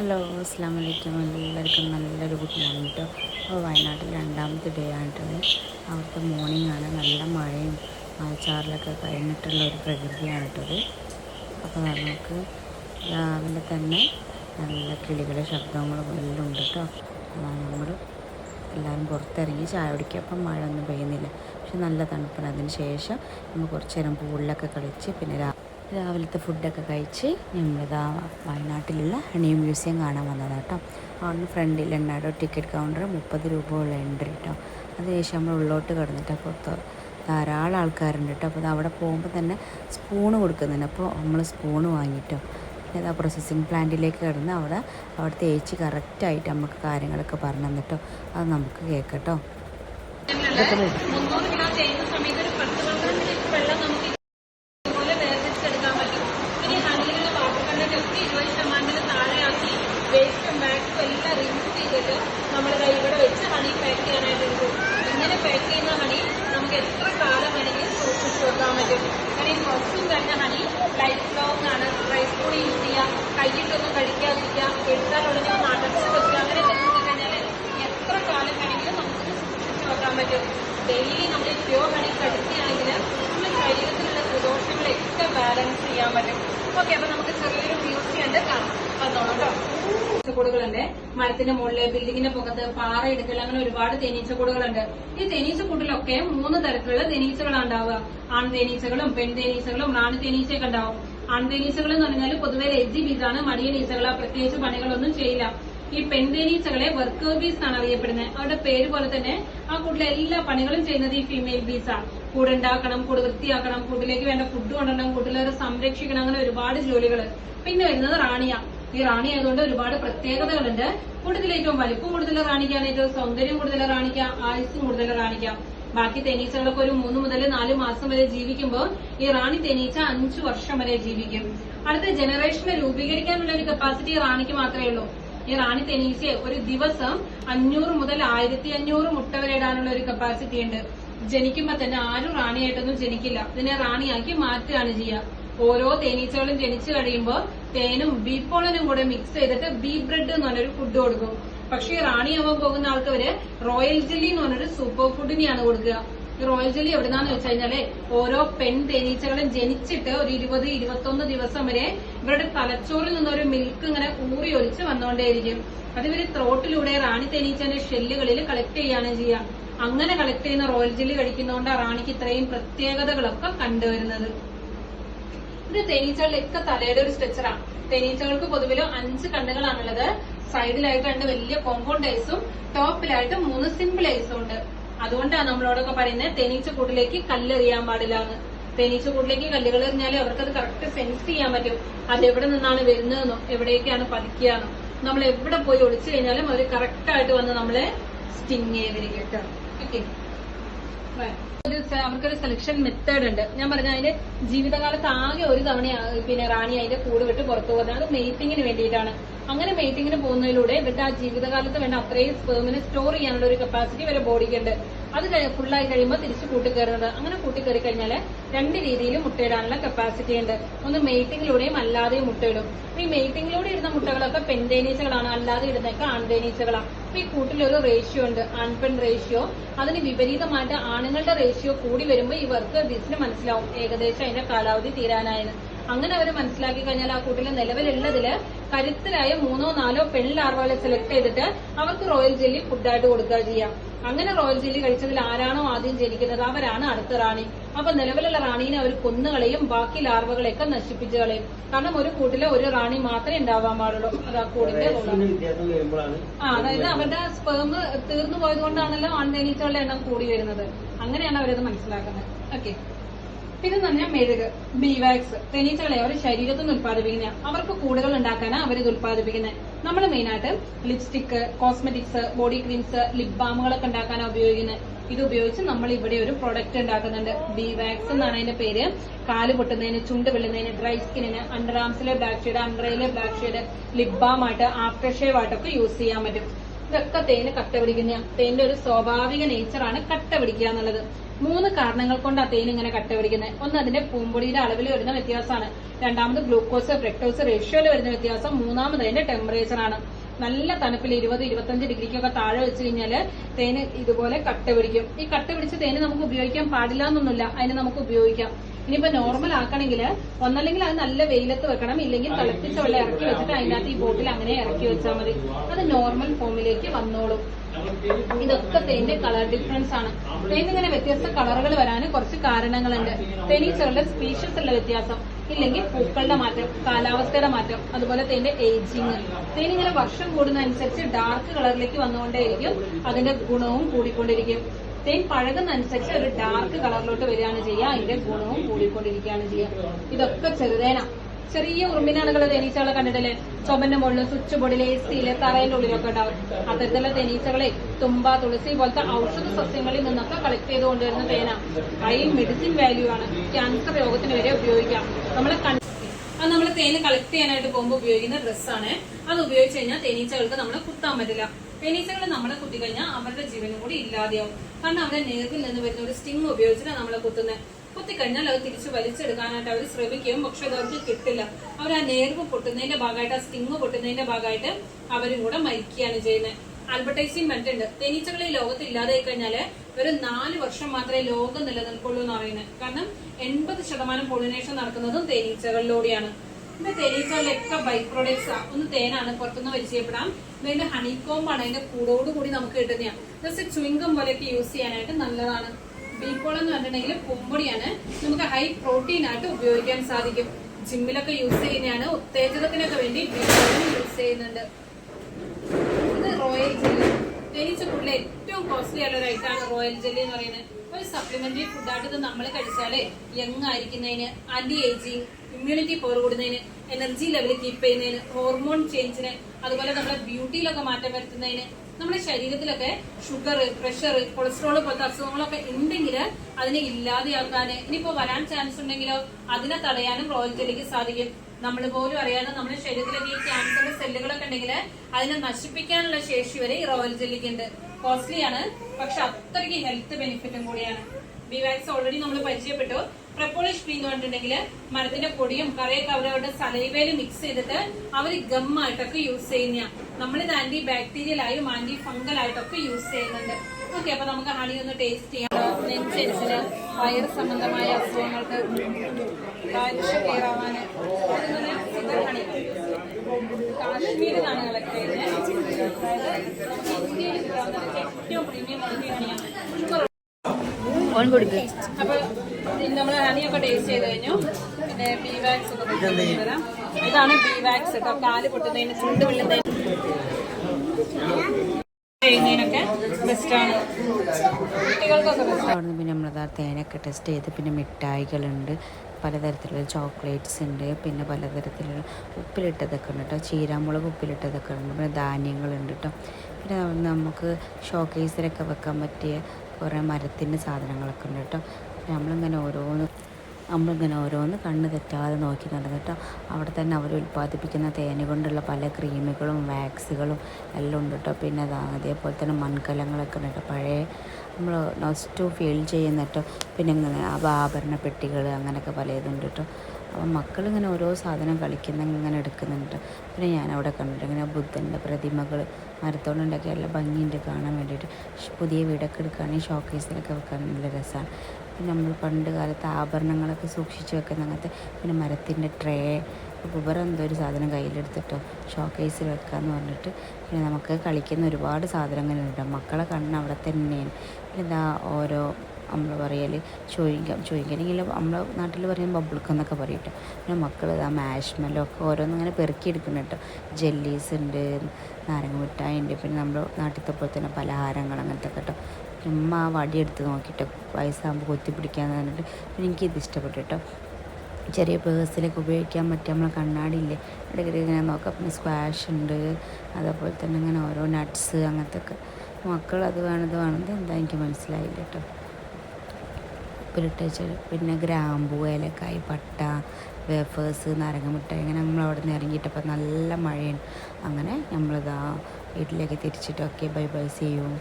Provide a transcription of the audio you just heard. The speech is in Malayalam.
ഹലോ അസ്സാം വലൈക്കും എല്ലാവർക്കും നല്ലൊരു ഗുഡ് മോർണിംഗ് കേട്ടോ അപ്പോൾ വയനാട്ടിൽ രണ്ടാമത്തെ ഡേ ആയിട്ടത് അവിടുത്തെ മോർണിംഗ് ആണ്. നല്ല മഴയും മഴച്ചാറിലൊക്കെ കഴിഞ്ഞിട്ടുള്ള ഒരു പ്രകൃതിയാണ് കേട്ടത് അപ്പോൾ നമുക്ക് രാവിലെ തന്നെ നല്ല കിളികളുടെ ശബ്ദങ്ങളും എല്ലാം ഉണ്ട് കേട്ടോ നമ്മൾ എല്ലാവരും പുറത്തിറങ്ങി ചായ കുടിക്കുക. അപ്പം മഴ ഒന്നും പെയ്യുന്നില്ല. പക്ഷെ നല്ല തണുപ്പാണ്. അതിന് ശേഷം നമ്മൾ കുറച്ച് നേരം പൂളിലൊക്കെ കളിച്ച് പിന്നെ രാ രാവിലത്തെ ഫുഡൊക്കെ കഴിച്ച് ഞങ്ങളിതാ വയനാട്ടിലുള്ള ഹണി മ്യൂസിയം കാണാൻ വന്നതാണ് കേട്ടോ. അവിടുന്ന് ഫ്രണ്ടിൽ ഉണ്ടായിട്ടോ ടിക്കറ്റ് കൗണ്ടർ മുപ്പത് രൂപ ഉള്ള എൻട്രി കേട്ടോ അതിനുശേഷം നമ്മൾ ഉള്ളോട്ട് കിടന്നിട്ട് അപ്പോൾ ധാരാളം ആൾക്കാരുണ്ട് കേട്ടോ അപ്പോൾ അവിടെ പോകുമ്പോൾ തന്നെ സ്പൂണ് കൊടുക്കുന്നുണ്ട്. അപ്പോൾ നമ്മൾ സ്പൂണ് വാങ്ങിയിട്ടോ പിന്നെ ആ പ്രോസസ്സിങ് പ്ലാന്റിലേക്ക് കിടന്ന് അവിടെ അവിടുത്തെ ഏച്ചി കറക്റ്റായിട്ട് നമുക്ക് കാര്യങ്ങളൊക്കെ പറഞ്ഞു തന്നിട്ടോ അത് നമുക്ക് കേൾക്കട്ടോ മതി. മുന്നൂറ് കിലോ ചെയ്യുന്ന സമയത്ത് ഒരു പത്ത് പന്ത്രണ്ട് ലിറ്റർ വെള്ളം നമുക്ക് ഇതുപോലെ വേർതിരിച്ചെടുക്കാൻ പറ്റും ഇനി ഹണിയിലുള്ള വാട്ടർ കണ്ടന്റ് ഒക്കെ ഇരുപത് ശതമാനത്തിന് താഴെയാക്കി എല്ലാം റിമൂവ് ചെയ്തിട്ട് നമ്മൾ ഇവിടെ വെച്ച് ഹണി പാക്ക് ചെയ്യാനായിട്ട് എടുക്കും ഇങ്ങനെ പാക്ക് ചെയ്യുന്ന ഹണി നമുക്ക് എത്ര കാലം വേണമെങ്കിൽ സൂക്ഷിച്ചു വെക്കാൻ പറ്റും. ഈ പ്രോസസ്സിംഗ് തന്നെ ഹണി ലൈഫ് ലോങ് ആണ്. റൈസ് കൂടി യൂസ് ചെയ്യാം. കൈയിട്ടൊന്നും കഴിക്കാതിരിക്കാം. എടുത്താൽ ഉടനെ അടച്ച് വെക്കുക. ചെയ്ത് കഴിഞ്ഞാൽ എത്ര കാലം വേണമെങ്കിലും നമുക്ക് സൂക്ഷിച്ചു വെക്കാൻ പറ്റും. ഡെയിലി നമ്മൾ പ്യൂർ ഹണി കഴിക്കുകയാണെങ്കിൽ നമ്മുടെ ശരീരത്തിലുള്ള സുദോഷങ്ങളെയൊക്കെ ബാലൻസ് ചെയ്യാൻ പറ്റും. ഓക്കെ അപ്പൊ നമുക്ക് ചെറിയൊരു മ്യൂസിയം ഉണ്ട് കാണാം. വന്നോളൂ കേട്ടോ. തേനീച്ചക്കൂടുകളുണ്ട്. മരത്തിന്റെ മുകളിൽ ബിൽഡിങ്ങിന്റെ പുറത്ത് പാറ ഇടുക്കൽ അങ്ങനെ ഒരുപാട് തേനീച്ചക്കൂടുകളുണ്ട്. ഈ തേനീച്ചക്കൂട്ടിലൊക്കെ മൂന്ന് തരത്തിലുള്ള തേനീച്ചകളാണ് ഉണ്ടാവുക. ആൺ തേനീച്ചകളും പെൺ തേനീച്ചകളും റാണി തേനീച്ചയൊക്കെ ഉണ്ടാവും. ആൺ തേനീച്ചകൾ എന്ന് പറഞ്ഞാൽ പൊതുവെ ലജ്ജി ബീസാണ് മടിയ നീച്ചകളാ പ്രത്യേകിച്ച് പണികളൊന്നും ചെയ്യില്ല. ഈ പെൺതേനീച്ചകളെ വർക്കർ ബീസ് എന്നാണ് അറിയപ്പെടുന്നത്. അവരുടെ പേര് പോലെ തന്നെ ആ കൂട്ടിലെ എല്ലാ പണികളും ചെയ്യുന്നത് ഈ ഫീമെയിൽ ബീസാണ് കൂടുണ്ടാക്കണം കൂട് വൃത്തിയാക്കണം കൂട്ടിലേക്ക് വേണ്ട ഫുഡ് കൊണ്ടുവരണം കൂട്ടിലവരെ സംരക്ഷിക്കണം അങ്ങനെ ഒരുപാട് ജോലികൾ പിന്നെ വരുന്നത് റാണിയ. ഈ റാണി ആയതുകൊണ്ട് ഒരുപാട് പ്രത്യേകതകളുണ്ട്. കൂടുതൽ ഏറ്റവും വലിപ്പം കൂടുതൽ റാണിക്കാണ് ഏറ്റവും സൗന്ദര്യം കൂടുതൽ റാണിക്കാം ആയുസ് കൂടുതൽ റാണിക്കാം. ബാക്കി തേനീച്ചകളൊക്കെ ഒരു മൂന്ന് മുതൽ നാല് മാസം വരെ ജീവിക്കുമ്പോൾ ഈ റാണി തേനീച്ച അഞ്ചു വർഷം വരെ ജീവിക്കും. അടുത്ത ജനറേഷനെ രൂപീകരിക്കാനുള്ള ഒരു കപ്പാസിറ്റി റാണിക്ക് മാത്രമേ ഉള്ളൂ. ഈ റാണി തേനീച്ച ഒരു ദിവസം അഞ്ഞൂറ് മുതൽ ആയിരത്തി അഞ്ഞൂറ് മുട്ട വരെ ഇടാനുള്ള ഒരു കപ്പാസിറ്റി ഉണ്ട്. ജനിക്കുമ്പോ തന്നെ ആരും റാണിയായിട്ടൊന്നും ജനിക്കില്ല. ഇതിനെ റാണിയാക്കി മാറ്റുകയാണ് ചെയ്യുക. ഓരോ തേനീച്ചകളും ജനിച്ചു കഴിയുമ്പോൾ തേനും ബീ പോളനും കൂടെ മിക്സ് ചെയ്തിട്ട് ബീ ബ്രെഡ് എന്ന് പറഞ്ഞൊരു ഫുഡ് കൊടുക്കും. പക്ഷേ റാണിയാവാൻ പോകുന്ന ആൾക്കവര് റോയൽ ജെല്ലി എന്ന് പറഞ്ഞൊരു സൂപ്പർ ഫുഡിനെയാണ് കൊടുക്കുക. ഈ റോയൽ ജെല്ലി എവിടുന്നാന്ന് വെച്ച് കഴിഞ്ഞാൽ ഓരോ പെൺ തേനീച്ചകളും ജനിച്ചിട്ട് ഒരു ഇരുപത് ഇരുപത്തൊന്ന് ദിവസം വരെ ഇവരുടെ തലച്ചോറിൽ നിന്ന് ഒരു മിൽക്ക് ഇങ്ങനെ ഊറി ഒലിച്ച് വന്നുകൊണ്ടേയിരിക്കും. അത് ഇവർ ത്രോട്ടിലൂടെ റാണി തേനീച്ചന്റെ ഷെല്ലുകളിൽ കളക്ട് ചെയ്യാണ് ചെയ്യുക. അങ്ങനെ കളക്ട് ചെയ്യുന്ന റോയൽ ജെല്ലി കഴിക്കുന്നതുകൊണ്ട് റാണിക്ക് ഇത്രയും പ്രത്യേകതകളൊക്കെ കണ്ടുവരുന്നത്. ഇത് തേനീച്ചകളുടെയൊക്കെ തലയുടെ ഒരു സ്ട്രക്ചറാണ് തേനീച്ചകൾക്ക് പൊതുവിലും അഞ്ച് കണ്ണുകളാണുള്ളത്. സൈഡിലായിട്ട് രണ്ട് വലിയ കോമ്പൗണ്ട് ഐസും ടോപ്പിലായിട്ട് മൂന്ന് സിമ്പിൾ ഐസും ഉണ്ട്. അതുകൊണ്ടാണ് നമ്മളോടൊക്കെ പറയുന്നത് തേനീച്ചക്കൂട്ടിലേക്ക് കല്ലെറിയാൻ പാടില്ല എന്ന്. തേനീച്ചക്കൂട്ടിലേക്ക് കല്ലുകൾ എറിഞ്ഞാൽ അവർക്കത് കറക്റ്റ് സെൻസ് ചെയ്യാൻ പറ്റും. അത് എവിടെ നിന്നാണ് വരുന്നതെന്നോ എവിടേക്കാണ് പതിക്കുകയെന്നോ നമ്മൾ എവിടെ പോയി ഒളിച്ചു കഴിഞ്ഞാലും അവർ കറക്റ്റ് ആയിട്ട് വന്ന് നമ്മളെ സ്റ്റിങ് ചെയ്തിരിക്കും കേട്ടോ. ഓക്കെ അവർക്കൊരു സെലക്ഷൻ മെത്തേഡ് ഉണ്ട്. ഞാൻ പറഞ്ഞ അതിന്റെ ജീവിതകാലത്ത് ആകെ ഒരു തവണ പിന്നെ റാണി അതിന്റെ കൂട് വിട്ട് പുറത്തു പോകുന്നത്. മെയ്റ്റിങ്ങിന് വേണ്ടിയിട്ടാണ്. അങ്ങനെ മെയ്റ്റിങ്ങിന് പോകുന്നതിലൂടെ ഇവരുടെ ആ ജീവിതകാലത്ത് വേണ്ട അത്രയും സ്പേമിനെ സ്റ്റോർ ചെയ്യാനുള്ള ഒരു കപ്പാസിറ്റി ഇവരെ ബോഡിക്ക് ഉണ്ട്. അത് ഫുള്ളായി കഴിയുമ്പോൾ തിരിച്ച് കൂട്ടിക്കയറുന്നത് അങ്ങനെ കൂട്ടിക്കയറി കഴിഞ്ഞാൽ രണ്ട് രീതിയിൽ മുട്ടയിടാനുള്ള കപ്പാസിറ്റി ഉണ്ട്. ഒന്ന് മെയ്റ്റിങ്ങിലൂടെയും അല്ലാതെയും മുട്ടയിടും. ഈ മെയ്റ്റിങ്ങിലൂടെ ഇടുന്ന മുട്ടകളൊക്കെ പെൺതേനീച്ചകളാണ് അല്ലാതെ ഇടുന്നതൊക്കെ ആൺതേനീച്ചകളാണ് ഈ കൂട്ടിലൊരു റേഷ്യോ ഉണ്ട് ആൺപെൺ റേഷ്യോ അതിന് വിപരീതമായിട്ട് ആണുങ്ങളുടെ റേഷ്യോ കൂടി വരുമ്പോൾ ഇവർക്ക് ബിസിന് മനസ്സിലാവും. ഏകദേശം അതിന്റെ കാലാവധി തീരാനായെന്ന്. അങ്ങനെ അവർ മനസ്സിലാക്കി കഴിഞ്ഞാൽ ആ കൂട്ടിലെ നിലവിലുള്ളതിൽ കരുത്തരായ മൂന്നോ നാലോ പെൺ ലാർവകളെ സെലക്ട് ചെയ്തിട്ട് അവർക്ക് റോയൽ ജെല്ലി ഫുഡായിട്ട് കൊടുക്കുക ചെയ്യാം. അങ്ങനെ റോയൽ ജെല്ലി കഴിച്ചതിൽ ആരാണോ ആദ്യം ജനിക്കുന്നത്? അവരാണ് അടുത്ത റാണി. അപ്പൊ നിലവിലുള്ള റാണീനെ അവർ കൊന്നുകളയും ബാക്കി ലാർവകളെയൊക്കെ നശിപ്പിച്ചു കളയും. കാരണം ഒരു കൂട്ടിലെ ഒരു റാണി മാത്രമേ ഉണ്ടാവാൻ പാടുള്ളൂ. അത് ആ കൂടിന്റെ ആ അതായത് അവരുടെ സ്പേം തീർന്നു പോയത് കൊണ്ടാണല്ലോ ആൺതേനീച്ചകളുടെ എണ്ണം കൂടി വരുന്നത്. അങ്ങനെയാണ് അവരത് മനസ്സിലാക്കുന്നത്. ഓക്കെ പിന്നെ തന്നെ മെഴുക് ബീവാക്സ് തേനീച്ചകളെ അവർ ശരീരത്തിൽ നിന്ന് ഉത്പാദിപ്പിക്കുന്ന അവർക്ക് കൂടുകൾ ഉണ്ടാക്കാനാണ് അവർ ഇത് ഉത്പാദിപ്പിക്കുന്നത് നമ്മൾ മെയിനായിട്ട് lipstick cosmetics body creams lip ബാമുകളൊക്കെ ഉണ്ടാക്കാനാണ് ഉപയോഗിക്കുന്നത് ഇത് ഉപയോഗിച്ച് നമ്മൾ ഇവിടെ ഒരു പ്രൊഡക്റ്റ് ഉണ്ടാക്കുന്നുണ്ട്. ബീവാക്സ് എന്നാണ് അതിന്റെ പേര്. കാൽ പൊട്ടുന്നതിന് ചുണ്ട് വെള്ളുന്നതിന് ഡ്രൈ സ്കിന്നിന് അണ്ടർ ആംസിലെ ബ്ലാക്ക് ഷെയ്ഡ് അണ്ടറയിലെ ബ്ലാക്ക് ഷെയ്ഡ് ലിപ് ബാം ആയിട്ട് ആഫ്റ്റർ ഷേവ് ആയിട്ടൊക്കെ യൂസ് ചെയ്യാൻ പറ്റും. ഇതൊക്കെ തേന് കട്ട പിടിക്കുന്ന തേന്റെ ഒരു സ്വാഭാവിക നേച്ചറാണ് കട്ട പിടിക്കുക എന്നുള്ളത്. മൂന്ന് കാരണങ്ങൾ കൊണ്ട് തേൻ ഇങ്ങനെ കട്ട പിടിക്കുന്നത് ഒന്ന് അതിന്റെ പൂമ്പൊടിയുടെ അളവിൽ വരുന്ന വ്യത്യാസമാണ്. രണ്ടാമത് ഗ്ലൂക്കോസ് ഫ്രക്ടോസ് റേഷ്യോയിൽ വരുന്ന വ്യത്യാസം. മൂന്നാമത് അതിന്റെ ടെമ്പറേച്ചർ ആണ്. നല്ല തണുപ്പിൽ ഇരുപത് ഇരുപത്തഞ്ച് ഡിഗ്രിക്കൊക്കെ താഴെ വെച്ച് കഴിഞ്ഞാൽ തേന് ഇതുപോലെ കട്ട പിടിക്കും ഈ കട്ട പിടിച്ച തേന് നമുക്ക് ഉപയോഗിക്കാൻ പാടില്ല എന്നൊന്നുമില്ല. അതിന് നമുക്ക് ഉപയോഗിക്കാം. ഇനിയിപ്പോ നോർമൽ ആക്കണമെങ്കിൽ ഒന്നല്ലെങ്കിൽ അത് നല്ല വെയിലത്ത് വെക്കണം. ഇല്ലെങ്കിൽ തിളപ്പിച്ച വെള്ളം ഇറക്കി വെച്ചിട്ട് അതിനകത്ത് ഈ ബോട്ടിൽ അങ്ങനെ ഇറക്കി വെച്ചാൽ മതി. അത് നോർമൽ ഫോമിലേക്ക് വന്നോളും. ഇതൊക്കെ തേന്റെ കളർ ഡിഫറൻസ് ആണ്. തേനിങ്ങനെ വ്യത്യസ്ത കളറുകൾ വരാൻ കുറച്ച് കാരണങ്ങളുണ്ട്. തേനീച്ചകളുടെ സ്പീഷ്യസിലുള്ള വ്യത്യാസം ഇല്ലെങ്കിൽ പൂക്കളുടെ മാറ്റം കാലാവസ്ഥയുടെ മാറ്റം അതുപോലെ തേന്റെ ഏജിങ് തേനിങ്ങനെ വർഷം കൂടുന്നതനുസരിച്ച് ഡാർക്ക് കളറിലേക്ക് വന്നുകൊണ്ടേയിരിക്കും അതിന്റെ ഗുണവും കൂടിക്കൊണ്ടിരിക്കും. തേൻ പഴകുന്നതനുസരിച്ച് ഒരു ഡാർക്ക് കളറിലോട്ട് വരികയാണ് ചെയ്യുക അതിന്റെ ഗുണവും കൂടിക്കൊണ്ടിരിക്കുകയാണ് ചെയ്യുക. ഇതൊക്കെ ചെറുതേന. ചെറിയ ഉറുമ്പിനാണുകൾ തേനീച്ചകളെ കണ്ടിട്ടില്ലേ? ചുമന്റെ മുകളിൽ സ്വിച്ച് ബോർഡിൽ എ സിയിൽ തറയുടെ ഉള്ളിലൊക്കെ ഉണ്ടാവും. അത്തരത്തിലുള്ള തേനീച്ചകളെ തുമ്പ തുളസി പോലത്തെ ഔഷധ സസ്യങ്ങളിൽ നിന്നൊക്കെ കളക്ട് ചെയ്ത് കൊണ്ടുവരുന്ന തേന ഹൈ മെഡിസിൻ വാല്യൂ ആണ്. ക്യാൻസർ രോഗത്തിന് വരെ ഉപയോഗിക്കാം. നമ്മളെ അത് നമ്മൾ തേന് കളക്ട് ചെയ്യാനായിട്ട് പോകുമ്പോൾ ഉപയോഗിക്കുന്ന ഡ്രസ്സാണ് അത് ഉപയോഗിച്ച് കഴിഞ്ഞാൽ തേനീച്ചകൾക്ക് നമ്മളെ കുത്താൻ പറ്റില്ല. തേനീച്ചകൾ നമ്മളെ കുത്തി കഴിഞ്ഞാൽ അവരുടെ ജീവനും കൂടി ഇല്ലാതെയാവും. കാരണം അവരുടെ നേർവിൽ നിന്ന് വരുന്ന ഒരു സ്റ്റിങ് ഉപയോഗിച്ചിട്ടാണ് നമ്മളെ കുത്തുന്നത് കുത്തിക്കഴിഞ്ഞാൽ അത് തിരിച്ച് വലിച്ചെടുക്കാനായിട്ട് അവർ ശ്രമിക്കും പക്ഷെ അത് അവർക്ക് കിട്ടില്ല. അവർ ആ നേർവ് പൊട്ടുന്നതിന്റെ ഭാഗമായിട്ട് ആ സ്റ്റിങ് പൊട്ടുന്നതിന്റെ ഭാഗമായിട്ട് അവരും കൂടെ മരിക്കുകയാണ് ചെയ്യുന്നത് അഡ്വർടൈസിംഗ് ഉണ്ട് തേനീച്ചകൾ ഈ ലോകത്ത് ഇല്ലാതെ കഴിഞ്ഞാൽ ഒരു നാല് വർഷം മാത്രമേ ലോകം നിലനിൽക്കുള്ളൂ എന്ന് പറയുന്നത് കാരണം എൺപത് ശതമാനം പോളിനേഷൻ നടക്കുന്നതും തേനീച്ചകളിലൂടെയാണ് ഇത് തേനീച്ചകളിലൊക്കെ ബൈ പ്രോഡക്ട്സ് ഒന്ന് തേനാണ് പുറത്തുനിന്ന് പരിചയപ്പെടാം. ഇതിന്റെ ഹണിക്കോമ്പാണ് അതിന്റെ കൂടോട് കൂടി നമുക്ക് കിട്ടുന്നതാണ് ജസ്റ്റ് ചുവിങ്കം പോലെയൊക്കെ യൂസ് ചെയ്യാനായിട്ട് നല്ലതാണ്. ബീപ്പോൾ എന്ന് പറഞ്ഞിട്ടുണ്ടെങ്കിൽ പൊമ്പൊടിയാണ്. നമുക്ക് ഹൈ പ്രോട്ടീൻ ആയിട്ട് ഉപയോഗിക്കാൻ സാധിക്കും. ജിമ്മിലൊക്കെ യൂസ് ചെയ്യുന്നതാണ്. ഉത്തേജകത്തിനൊക്കെ വേണ്ടി ബീപ്പോളും യൂസ് ചെയ്യുന്നുണ്ട്. ഇത് റോയൽ ജെല്ലി തേനീച്ചക്കുള്ളിൽ ഏറ്റവും കോസ്റ്റ്ലി ആയിട്ടുള്ള ഒരു ഐറ്റാണ് റോയൽ ജെല്ലി എന്ന് പറയുന്നത്. ഒരു സപ്ലിമെന്ററി ഫുഡായിട്ട് ഇത് നമ്മൾ കഴിച്ചാലേ യങ് ആയിരിക്കുന്നതിന് ആന്റി ഏജിങ് ഇമ്മ്യൂണിറ്റി പവർ കൂടുന്നതിന് എനർജി ലെവൽ കീപ്പ് ചെയ്യുന്നതിന് ഹോർമോൺ ചേഞ്ചിന് അതുപോലെ നമ്മുടെ ബ്യൂട്ടിയിലൊക്കെ മാറ്റം വരുത്തുന്നതിന് നമ്മുടെ ശരീരത്തിലൊക്കെ ഷുഗർ പ്രഷർ കൊളസ്ട്രോൾ പോലത്തെ അസുഖങ്ങളൊക്കെ ഉണ്ടെങ്കിൽ അതിനെ ഇല്ലാതെയാക്കാൻ ഇനിയിപ്പോ വരാൻ ചാൻസ് ഉണ്ടെങ്കിലോ അതിനെ തടയാനും റോയൽ ജെല്ലിക്ക് സാധിക്കും. നമ്മൾ പോലും അറിയാതെ നമ്മുടെ ശരീരത്തിലേക്ക് ഈ ക്യാൻസറിന്റെ സെല്ലുകളൊക്കെ ഉണ്ടെങ്കിൽ അതിനെ നശിപ്പിക്കാനുള്ള ശേഷി വരെ ഈ റോയൽ ജെല്ലിക്ക് ഉണ്ട്. കോസ്റ്റ്ലി ആണ്. പക്ഷെ അത്രയ്ക്ക് ഹെൽത്ത് ബെനിഫിറ്റും കൂടിയാണ്. ബിവാക്സ് ഓൾറെഡി നമ്മൾ പരിചയപ്പെട്ടു. പ്രപ്പോളിഷ് പീ എന്ന് പറഞ്ഞിട്ടുണ്ടെങ്കിൽ മരത്തിന്റെ പൊടിയും കറിയൊക്കെ അവരവരുടെ സലൈവയിൽ മിക്സ് ചെയ്തിട്ട് അവർ ഗമ്മായിട്ടൊക്കെ യൂസ് ചെയ്യുന്ന നമ്മളിത് ആന്റി ബാക്ടീരിയലായും ആന്റി ഫംഗൽ ആയിട്ടൊക്കെ യൂസ് ചെയ്യുന്നുണ്ട്. ഓക്കെ അപ്പൊ നമുക്ക് ഹണി ഒന്ന് ടേസ്റ്റ് ചെയ്യാം. നെഞ്ചരിച്ചിൽ വയർ സംബന്ധമായ അസുഖങ്ങൾക്ക് കാശ്മീരിൽ നിന്നാണ് കളക്ട് ചെയ്യുന്നത് ഓൺ കൊടുക്ക്. അപ്പൊ നമ്മൾ ഹണിയൊക്കെ ടേസ്റ്റ് ചെയ്ത് കഴിഞ്ഞു. പിന്നെ ബി വാക്സ് ഒക്കെ തരാം ഇതാണ് ബി വാക്സ് കേട്ടോ കാൽ പൊട്ടുന്നതിന് ചുണ്ട് വിള്ളുന്നതിന് പിന്നെ നമ്മളതാ തേനൊക്കെ ടെസ്റ്റ് ചെയ്ത് പിന്നെ മിഠായികളുണ്ട്. പലതരത്തിലുള്ള ചോക്ലേറ്റ്സ് ഉണ്ട്. പിന്നെ പലതരത്തിലുള്ള ഉപ്പിലിട്ടതൊക്കെ ഉണ്ട് കേട്ടോ ചീരാമുളക് ഉപ്പിലിട്ടതൊക്കെ ഉണ്ട്. പിന്നെ ധാന്യങ്ങളുണ്ട് കേട്ടോ പിന്നെ നമുക്ക് ഷോക്കേസിലൊക്കെ വെക്കാൻ പറ്റിയ കുറേ മരത്തിന്റെ സാധനങ്ങളൊക്കെ ഉണ്ട് കേട്ടോ നമ്മളിങ്ങനെ ഓരോന്ന് നമ്മളിങ്ങനെ ഓരോന്ന് കണ്ണ് തെറ്റാതെ നോക്കി നടന്നു കേട്ടോ അവിടെ തന്നെ അവർ ഉൽപ്പാദിപ്പിക്കുന്ന തേന് കൊണ്ടുള്ള പല ക്രീമുകളും വാക്സുകളും എല്ലാം ഉണ്ട് കേട്ടോ പിന്നെ അതാ അതേപോലെ തന്നെ മൺകലങ്ങളൊക്കെ ഉണ്ട് കേട്ടോ പഴയ നമ്മൾ നോസ് ടു ഫീൽ ചെയ്യുന്ന കേട്ടോ പിന്നെ ഇങ്ങനെ ആഭരണ പെട്ടികൾ അങ്ങനെയൊക്കെ പലതുണ്ട് കേട്ടോ അപ്പം മക്കളിങ്ങനെ ഓരോ സാധനം കളിക്കുന്ന ഇങ്ങനെ എടുക്കുന്നുണ്ട്. പിന്നെ ഞാൻ അവിടെ കണ്ടിട്ട് ഇങ്ങനെ ബുദ്ധന്റെ പ്രതിമകൾ മരത്തോണ്ടുണ്ടാക്കിയ നല്ല ഭംഗിയുണ്ട് കാണാൻ വേണ്ടിയിട്ട്. പുതിയ വീടൊക്കെ എടുക്കുകയാണെങ്കിൽ ഷോക്കേസിലൊക്കെ വെക്കാൻ നല്ല രസമാണ് പിന്നെ നമ്മൾ പണ്ട് കാലത്ത് ആഭരണങ്ങളൊക്കെ സൂക്ഷിച്ച് വെക്കുന്ന അങ്ങനത്തെ പിന്നെ മരത്തിന്റെ ട്രേ ഉപരം എന്തോ ഒരു സാധനം കയ്യിലെടുത്തിട്ടോ ഷോക്കേസിൽ വെക്കാന്ന് പറഞ്ഞിട്ട് പിന്നെ നമുക്ക് കളിക്കുന്ന ഒരുപാട് സാധനങ്ങളുണ്ട്. മക്കളെ കണ്ണ് അവിടെ തന്നെയാണ്. പിന്നെ ഇതാ ഓരോ നമ്മൾ പറയൽ ചോദിക്കാം ചോദിക്കണമെങ്കിൽ നമ്മളെ നാട്ടിൽ പറയുന്ന ബബിൾക്ക് എന്നൊക്കെ പറയും പിന്നെ മക്കൾ ആ മാഷ്മെല്ലോ ഒക്കെ ഓരോന്നും ഇങ്ങനെ പെറുക്കിയെടുക്കണം കേട്ടോ. ജെല്ലീസ് ഉണ്ട് നാരങ്ങ മിഠായി ഉണ്ട്. പിന്നെ നമ്മുടെ നാട്ടിലത്തെ തന്നെ പലഹാരങ്ങൾ അങ്ങനത്തെ കേട്ടോ. ചുമ്മാ വടിയെടുത്ത് നോക്കിയിട്ട് വയസ്സാകുമ്പോൾ കൊത്തി പിടിക്കാന്ന് പറഞ്ഞിട്ട് പിന്നെ എനിക്കിത് ഇഷ്ടപ്പെട്ടു കേട്ടോ. ചെറിയ പേഴ്സിലൊക്കെ ഉപയോഗിക്കാൻ പറ്റിയ നമ്മളെ കണ്ണാടിയില്ലേ? ഇടയ്ക്കിടെ ഇങ്ങനെ നോക്കാം. പിന്നെ സ്ക്വാഷ് ഉണ്ട്. അതേപോലെ തന്നെ ഇങ്ങനെ ഓരോ നട്ട്സ് അങ്ങനത്തെ ഒക്കെ മക്കൾ അത് വേണം ഇത് വേണം എന്താ എനിക്ക് മനസ്സിലായില്ല കേട്ടോ. ഉപ്പിലിട്ട് പിന്നെ ഗ്രാമ്പു ഏലക്കായ് പട്ട വേഫേഴ്സ് നാരങ്ങമിഠായി ഇങ്ങനെ നമ്മൾ അവിടെ നിന്ന് ഇറങ്ങിയിട്ടപ്പോൾ നല്ല മഴയാണ്. അങ്ങനെ നമ്മളിതാ വീട്ടിലേക്ക് തിരിച്ചിട്ടൊക്കെ ബൈ ബൈ ചെയ്യും